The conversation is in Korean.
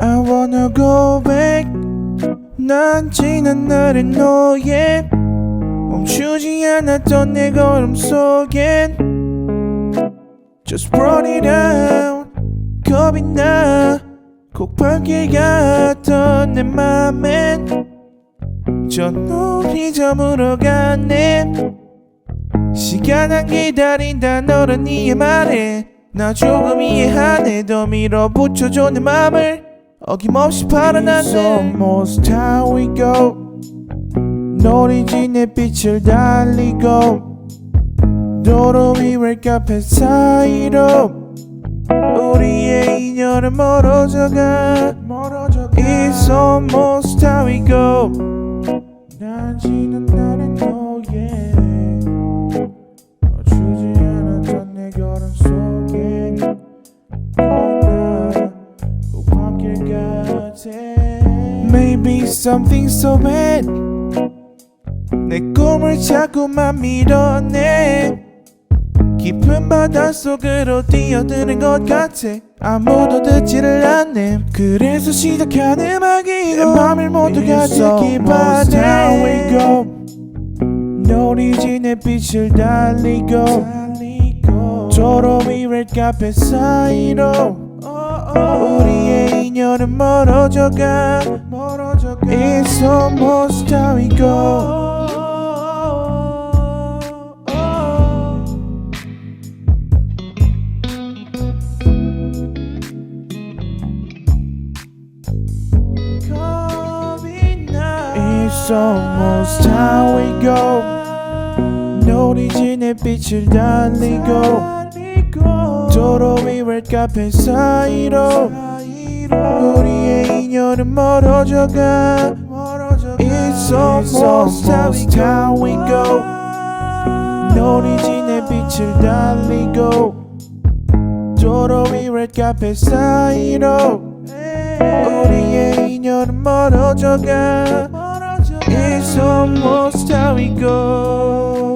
I wanna go back. 난 지난 날의 너의 멈추지 않았던 내 걸음 속엔 Just brought it out. 겁이 나꼭 밝게 갔던 내 맘엔 저 놀이점으로 가네. 시간 안 기다린다. 너는 이해 말해 나 조금 이해하네. 더 밀어붙여줘 내 맘을 어김없이 It's almost how we go. 노리진의 빛을 달리고. 도로 위를 카페 사이로? 우리의 인연은 멀어져가. It's almost how we go. 난 지난 날의 너의 멈추지 않았던 내 걸음 속에 Maybe something so bad. 내 꿈을 자꾸만 밀어내. 깊은 바닷속으로 뛰어드는 것 같아. 아무도 듣지를 않네. 그래서 시작한 음악이 내 맘을 모두가 듣기 바래 노리진의 빛을 달리고 도로 위를 카페 사이로. 우리의 인연은 멀어져가 It's almost how we go It's almost how we go 노리진의 빛을 달리고 도로 위를 카페 사이로 우리의 인연은 멀어져가 It's almost how we go 노리진의 빛을 달리고 도로 위를 카페 사이로 우리의 인연은 멀어져가 It's almost how we go